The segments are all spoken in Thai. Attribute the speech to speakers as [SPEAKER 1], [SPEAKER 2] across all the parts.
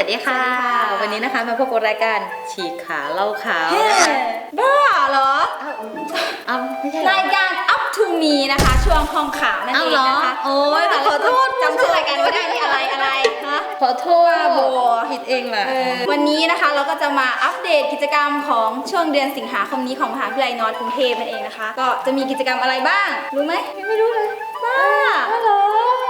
[SPEAKER 1] วัสดีค่ะ
[SPEAKER 2] สวัสดีค่ะ
[SPEAKER 1] วันนี้นะคะมาพบกับรายการฉีกขาเล่าขาว
[SPEAKER 2] เฮ้
[SPEAKER 1] นะคะ
[SPEAKER 2] บ้าเหรอ
[SPEAKER 1] เอาไม่ใช่เหรอ
[SPEAKER 2] รายการ up to me นะคะ ช่วงห้องข่าวนั่น
[SPEAKER 1] เอา
[SPEAKER 2] เอง
[SPEAKER 1] เหรอ
[SPEAKER 2] นะคะ
[SPEAKER 1] โอ้ย
[SPEAKER 2] บ้า
[SPEAKER 1] ขอโทษ
[SPEAKER 2] จำชื่อรายการไม่ได้นี่อะไรอะไรฮะ
[SPEAKER 1] ขอโทษ
[SPEAKER 2] บ้าบอ
[SPEAKER 1] ผิดเองแหละ
[SPEAKER 2] เออวันนี้นะคะเราก็จะมาอัปเดตกิจกรรมของช่วงเดือนสิงหาคมนี้ของมหาวิทยาลัยนอร์ทกรุงเทพนั่นเองนะคะ ก็จะมีกิจกรรมอะไรบ้าง รู้ไหมไม่รู้เลยบ้า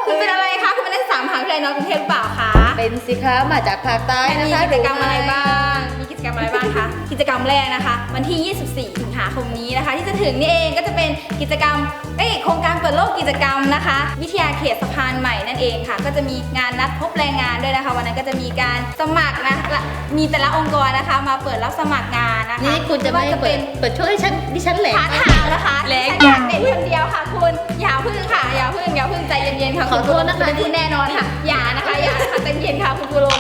[SPEAKER 2] คุณเป็นอะไรคะ คุณเป็นนักศึกษามหาวิทยาลัยนอร์ทกรุงเทพหรือเปล่าคะ
[SPEAKER 1] เป็นสิคะมาจากภาคใต้
[SPEAKER 2] มี
[SPEAKER 1] นะคะ
[SPEAKER 2] กิจกรรมอะไรบ้าง มีกิจกรรมอะไรบ้างคะ กิจกรรมแรกนะคะ วันที่ 24 สิงหาคมนี้นะคะ ที่จะถึงนี่เองก็จะเป็นกิจกรรม เอ้ยโครงการเปิดโลกกิจกรรมนะคะ วิทยาเขตสะพานใหม่นั่นเองค่ะ ก็จะมีงานนัดพบแรงงานด้วยนะคะ วันนั้นก็จะมีการสมัครนะและมีแต่ละองค์กรนะคะ มาเปิดรับสมัครงานนะคะ
[SPEAKER 1] นี่คุณจะไม่
[SPEAKER 2] ว่า
[SPEAKER 1] เปิดเปิดช่วยให้ฉันดิฉันแหลก
[SPEAKER 2] พาร์ทไทม์นะคะ
[SPEAKER 1] แรง
[SPEAKER 2] ฉันอยากเด็ดคนเดียวค่ะคุณ อย่าพึ่งค่ะ อย่าพึ่งอย่าพึ่งใจเย็นๆค่ะ
[SPEAKER 1] ขอโทษนะคะ
[SPEAKER 2] ณคุณแน่นอนค่ะ อย่านะคะ อย่านะคะใจเย็นค่ะคุณครูลง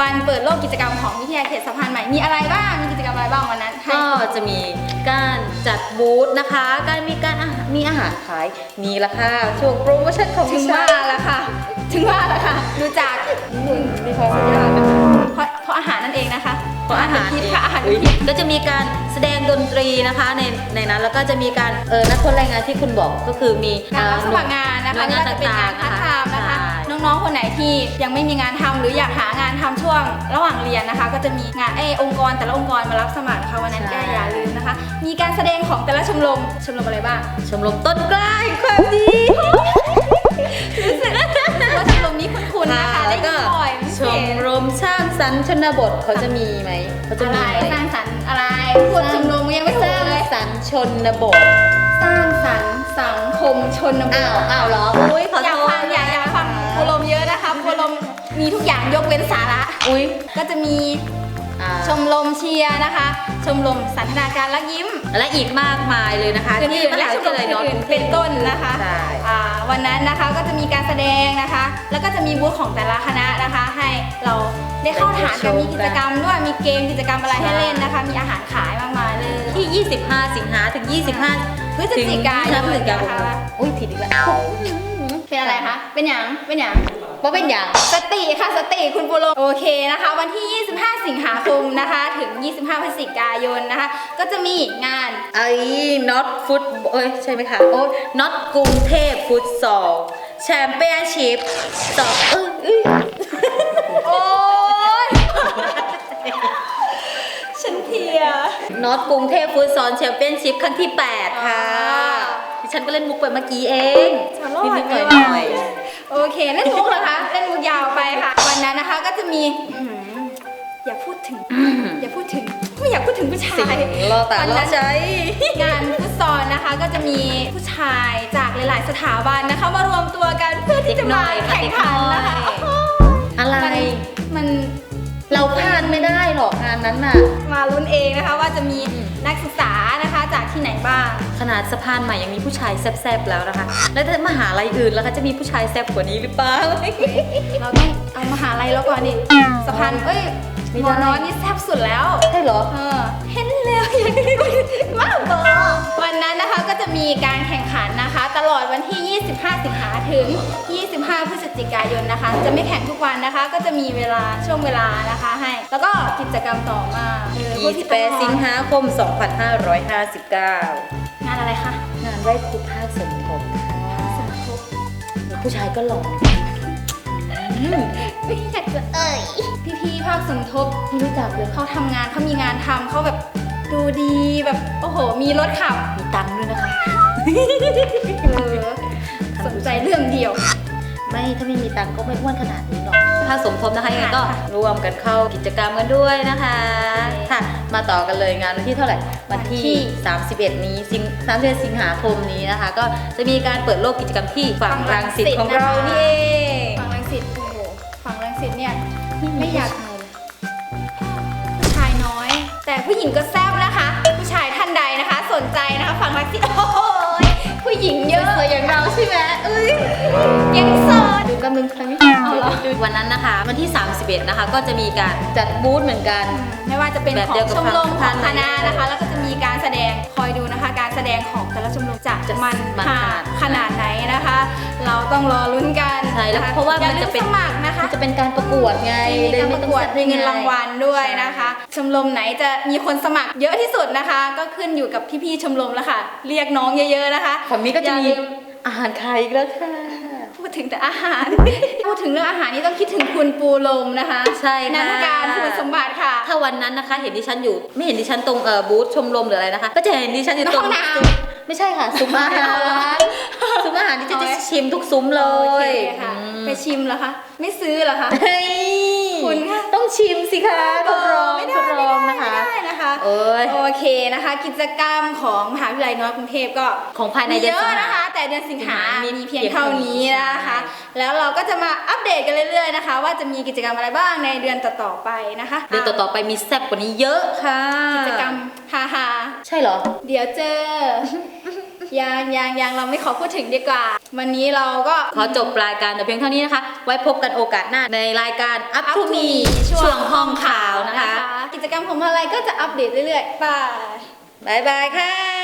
[SPEAKER 2] วันเปิดโลกกิจกรรมของวิทยาเขตสะพานใหม่ มีอะไรบ้าง มีกิจกรรมอะไรบ้างวันนั้นให้
[SPEAKER 1] ก็จะมีการจัดบูธนะคะ การมีการอาหารมีอาหารขายนี่ละค่ะช่วงโปรโมชั่นของ
[SPEAKER 2] ถึง
[SPEAKER 1] วิช
[SPEAKER 2] ว่าแล้วค่ะ ถึงว่าแล้วค่ะ ดูจากมีความสุดยอด เพราะเพราะอาหารนั่นเองนะคะ
[SPEAKER 1] เพราะอาหาร
[SPEAKER 2] พิษค่ะอาหาร
[SPEAKER 1] อุ๊ย
[SPEAKER 2] พิษ
[SPEAKER 1] ก็จะมีการแสดงดนตรีนะคะในในนั้นแล้วก็จะมีการเออนัดคนแรงงานที่คุณบอกก็คือมี
[SPEAKER 2] การรับสมัครงานนะคะ
[SPEAKER 1] ห
[SPEAKER 2] ไม่
[SPEAKER 1] วย
[SPEAKER 2] ว่าจะเป็นงานพาร์ทไทม์นะคะ
[SPEAKER 1] ใช่
[SPEAKER 2] น้องๆคนไหนที่ยังไม่มีงานทำหรืออยากหางานทำช่วงระหว่างเรียนนะคะ ก็จะมีงานไอ้ยองค์กรแต่ละองค์กรมารับสมัครนะคะวันนั้นก็อย่าลืมนะคะ มีการแสดงของแต่ละชมรมชมรมอะไรบ้าง
[SPEAKER 1] ชมรมต้นกล้าแห่งความดี
[SPEAKER 2] นบ
[SPEAKER 1] ทเขาจะมีไหมเขาจะ
[SPEAKER 2] อะไร
[SPEAKER 1] มีไหม
[SPEAKER 2] สร้างสรรค์อะไรพูดชมรมยังไม่
[SPEAKER 1] ส
[SPEAKER 2] ถูก
[SPEAKER 1] ร้าง
[SPEAKER 2] เลย
[SPEAKER 1] สรรค์ชนบท
[SPEAKER 2] สร้างสรรค์สังคมชนบท
[SPEAKER 1] อ้าวอ้าวเหรออุ้ยขอ
[SPEAKER 2] อยา
[SPEAKER 1] โท
[SPEAKER 2] ก
[SPEAKER 1] ษ
[SPEAKER 2] ฟังอยากอยากฟังโคลมเยอะนะคะโคลมมีทุกอย่างยกเว้นสาระ
[SPEAKER 1] อุ้ย
[SPEAKER 2] ก็จะมี
[SPEAKER 1] อ่า
[SPEAKER 2] ชมรมเชียร์นะคะ ชมรมสันทนาการรักยิ้ม
[SPEAKER 1] และอีกมากมายเลยนะคะ
[SPEAKER 2] อื่นๆ
[SPEAKER 1] ม
[SPEAKER 2] และ
[SPEAKER 1] หา
[SPEAKER 2] ช
[SPEAKER 1] วิ
[SPEAKER 2] ม
[SPEAKER 1] ท
[SPEAKER 2] รม
[SPEAKER 1] ยาลัยนอร์ท
[SPEAKER 2] อื่นๆเป็นต้นนะคะ
[SPEAKER 1] ใช่
[SPEAKER 2] อ่าวันนั้นนะคะก็จะมีการแสดงนะคะ แล้วก็จะมีบูธของแต่ละคณะนะคะ ให้เราได้เข้าฐานกันมีกิจกรรมด้วยมีเกมกิจกรรมอะไรให้เล่นนะคะ มีอาหารขายมากมายเลย
[SPEAKER 1] ที่ 25 สิงหาถึง 25
[SPEAKER 2] พฤศจิกายน
[SPEAKER 1] ถึงพฤศจิกายน
[SPEAKER 2] นะคะ
[SPEAKER 1] อุ้ยผิดอีกแล้ว
[SPEAKER 2] เป็นอะไรคะ เป็นหยัง เป็นหยัง
[SPEAKER 1] เพราะเป็นอย่าง
[SPEAKER 2] สติค่ะสติคุณปุโรโอเคนะคะ วันที่ 25 สิงหาคมนะคะ ถึง 25พฤศจิกายนนะคะ ก็จะมีงาน
[SPEAKER 1] ไอ้ not foot เอ้ยใช่ไหมคะโอ้ย not กรุงเทพฟุตซอลแชมเปี้ยนชิพสองเอ้ยเอ้ย
[SPEAKER 2] โอ้ยฉันเพลีย
[SPEAKER 1] น็อตกรุงเทพฟุตซอลแชมเปี้ยนชิพครั้งที่ 8 ค่ะ
[SPEAKER 2] อ่า
[SPEAKER 1] ดิฉันก็เล่นมุกไปเมื่อกี้เอง
[SPEAKER 2] จะรอด
[SPEAKER 1] นิดๆห
[SPEAKER 2] ไหม
[SPEAKER 1] น่อ
[SPEAKER 2] วะ
[SPEAKER 1] ย
[SPEAKER 2] โอเคเล่นมุกเหรอคะเล่นมุกยาวไปค่ะ วันนั้นนะคะก็จะมีอื้อหืออย่าพูดถึง อย่าพูดถึงไม่อยากพูดถึงผู้ชา
[SPEAKER 1] ๆสิ่ง
[SPEAKER 2] ย
[SPEAKER 1] รอตา
[SPEAKER 2] วัน
[SPEAKER 1] รอ
[SPEAKER 2] นั้น
[SPEAKER 1] ใจ
[SPEAKER 2] งานฟุตซอลนะคะก็จะมีผู้ชายจากหลาย ๆ สถาบันนะคะ มารวมตัวกันเพื่อที่จะมาแข่งขันนะคะ
[SPEAKER 1] งานนั้นน่ะ
[SPEAKER 2] มาลุ้นเองนะคะว่าจะมีนักศึกษานะคะจากที่ไหนบ้าง
[SPEAKER 1] ขนาดสะพานใหม่ยังมีผู้ชายแซ่บๆแล้วนะคะ แล้วถ้ามหาลัยอื่นแล้วคะจะมีผู้ชายแซ่บกว่านี้หรือเปล่า
[SPEAKER 2] เราต้องเอามหาลัยแล้วก่อนนี่สะพานเอ้ย
[SPEAKER 1] ไม่
[SPEAKER 2] ห
[SPEAKER 1] ได้
[SPEAKER 2] มอน้อยนี่แซ่บสุดแล้ว
[SPEAKER 1] ใช่เหรอ
[SPEAKER 2] เออเห็นแล้วอยากได้มากบอวันนั้นนะคะก็จะ มีการแข่งขันนะคะ ตลอดวันที่ 25 สิงหาถึง 25 พฤศจิกายนนะคะ จะไม่แข่งทุกวันนะคะ ก็จะมีเวลาช่วงเวลานะคะให้ แล้วก็กิจกรรมต่อมาเออพวกที่ต้องรอ
[SPEAKER 1] 28สิงหาคม 2559
[SPEAKER 2] งานอะไรคะ
[SPEAKER 1] งานไหว้ครูภาคสมทบค่ะ
[SPEAKER 2] สมทบ
[SPEAKER 1] ผู้ชายก็หล่อ
[SPEAKER 2] ไม่อยากจะเอ่ยพี่ๆภาคสมทบ
[SPEAKER 1] ไม่รู้จักเลย
[SPEAKER 2] เขาทำงานเขามีงานทำเขาแบบดูดีแบบโอ้โห มีรถขับ
[SPEAKER 1] มีตังค์ด้วยนะคะ
[SPEAKER 2] เออสนใจเรื่องเดียว
[SPEAKER 1] ไม่ถ้าไม่มีตังค์ก็ไม่อ้วนขนาดนี้หรอก ถ้าสมทบนะคะยังไงก็
[SPEAKER 2] ค่ะ
[SPEAKER 1] รวมกันเข้ากิจกรรมกันด้วยนะคะค่ะมาต่อกันเลยงานวันที่เท่าไหร่ วันที่ 31 นี้สิง31สิงหาคมนี้นะคะ ก็จะมีการเปิดโลกกิจกรรมที่ฝั่งรังสิตของเรานี่เอง
[SPEAKER 2] ฝั่งรังสิตโอ้โหฝั่งรังสิตเนี่ยไม่อยากผู้ชายน้อย แต่ผู้หญิงก็แซ่บนะคะ ผู้ชายท่านใดนะคะ สนใจนะคะฝั่งรังสิตโอ้โหผู้หญิงเยอะ
[SPEAKER 1] อย่างเราใช่ไหมเอ้ย
[SPEAKER 2] ยังโส
[SPEAKER 1] ด กำลังครั้งนี้
[SPEAKER 2] เอาเหรอ
[SPEAKER 1] วันนั้นนะคะ วันที่ 31 นะคะ ก็จะมีการจัดบูธเหมือนกัน
[SPEAKER 2] ไม่ว่าจะเป็น
[SPEAKER 1] แบบ
[SPEAKER 2] ขอ
[SPEAKER 1] เดียว
[SPEAKER 2] ง
[SPEAKER 1] กับ
[SPEAKER 2] ชมรมข
[SPEAKER 1] ทา
[SPEAKER 2] องง
[SPEAKER 1] ทา
[SPEAKER 2] คนณะนะคะ แล้วก็จะมีการแสดงคอยดูนะคะ การแสดงของแต่ละชมรมจะ
[SPEAKER 1] จะ
[SPEAKER 2] มัน
[SPEAKER 1] มัน
[SPEAKER 2] หา
[SPEAKER 1] ขนาด
[SPEAKER 2] ขนาดไหนนะคะ เราต้องรอลุ้นกัน
[SPEAKER 1] ช่แล้วเพราะว่า
[SPEAKER 2] อย่
[SPEAKER 1] มันจะเป็น
[SPEAKER 2] ลืสมัครนะคะ
[SPEAKER 1] มันจะเป็นการประกวดไง
[SPEAKER 2] มีการประกวดมีเงินรางวัลด้วยนะคะ ชมรมไหนจะมีคนสมัครเยอะที่สุดนะคะ ก็ขึ้นอยู่กับพี่ๆชมรมแล้วค่ะ เรียกน้องเยอะ ๆนะคะ
[SPEAKER 1] ฝั่งนี้ก็จะ
[SPEAKER 2] อย่า
[SPEAKER 1] มี
[SPEAKER 2] ลืม
[SPEAKER 1] อาหารไทยอีกแล้วค่ะ
[SPEAKER 2] พู ดถึงแต่อาหาร พูดถึงเรื่องอาหารนี่ต้องคิดถึงคุณปูลมนะคะ
[SPEAKER 1] ใช่ค่ะ
[SPEAKER 2] นันทการคุณสมบัติค่ะ
[SPEAKER 1] ถ้าวันนั้นนะคะ เห็นดิฉันอยู่ ไม่เห็นดิฉันตรงเอ่อบูธชมรมหรืออะไรนะคะ ก็จะเห็นดิฉันอยู่ตรง
[SPEAKER 2] ในห้องน้ำ
[SPEAKER 1] ซุ้มไม่ใช่ค่ะซุ้มอาหารซุ้มอาหารที่จะจะชิมทุกซุ้มเล
[SPEAKER 2] โอเค
[SPEAKER 1] ย
[SPEAKER 2] ค่ะ
[SPEAKER 1] อืม
[SPEAKER 2] ไปชิมเหรอคะ ไม่ซื้อเหรอคะ
[SPEAKER 1] เฮ้ย
[SPEAKER 2] คุณค่ะ
[SPEAKER 1] ต้อง ชิมสิคะทดลอง
[SPEAKER 2] ไม่
[SPEAKER 1] ท
[SPEAKER 2] ได้
[SPEAKER 1] ดล
[SPEAKER 2] ไม่
[SPEAKER 1] อง
[SPEAKER 2] ได้
[SPEAKER 1] นะคะ
[SPEAKER 2] ไม่ได้นะคะ
[SPEAKER 1] โอ้ย
[SPEAKER 2] โอเคนะคะ กิจกรรมของมหาวิทยาลัยนอร์ทกรุงเทพก็
[SPEAKER 1] ของภายใน
[SPEAKER 2] มี
[SPEAKER 1] เดือน
[SPEAKER 2] เย
[SPEAKER 1] สิง
[SPEAKER 2] อะ
[SPEAKER 1] หา
[SPEAKER 2] นะคะ แต่เดือนสิงหา
[SPEAKER 1] มี
[SPEAKER 2] มีเพียง
[SPEAKER 1] เพียง
[SPEAKER 2] เท่า
[SPEAKER 1] เท่านี้
[SPEAKER 2] นี้นะคะ
[SPEAKER 1] ใช่
[SPEAKER 2] แล้วเราก็จะมาอัปเดตกันเรื่อยๆนะคะ ว่าจะมีกิจกรรมอะไรบ้างในเดือนต่อๆไปนะคะ
[SPEAKER 1] เดือนต่อๆไปมีแซ่บกว่านี้เยอะค่ะ
[SPEAKER 2] กิจกรรมฮาฮา
[SPEAKER 1] ใช่เหรอ
[SPEAKER 2] ๆเดี๋ยวเจอ ยังยังยังเราไม่ขอพูดถึงดีกว่า วันนี้เราก็
[SPEAKER 1] ขอจบรายการแต่เพียงเท่านี้นะคะ ไว้พบกันโอกาสหน้าในรายการ Up to Me
[SPEAKER 2] ช่
[SPEAKER 1] ช่
[SPEAKER 2] ว
[SPEAKER 1] ว
[SPEAKER 2] ง
[SPEAKER 1] งห้องข่าวนะคะ
[SPEAKER 2] กิจกรรมของอะไรก็จะอัปเดตเรื่อยๆบาย
[SPEAKER 1] บายบายค่ะ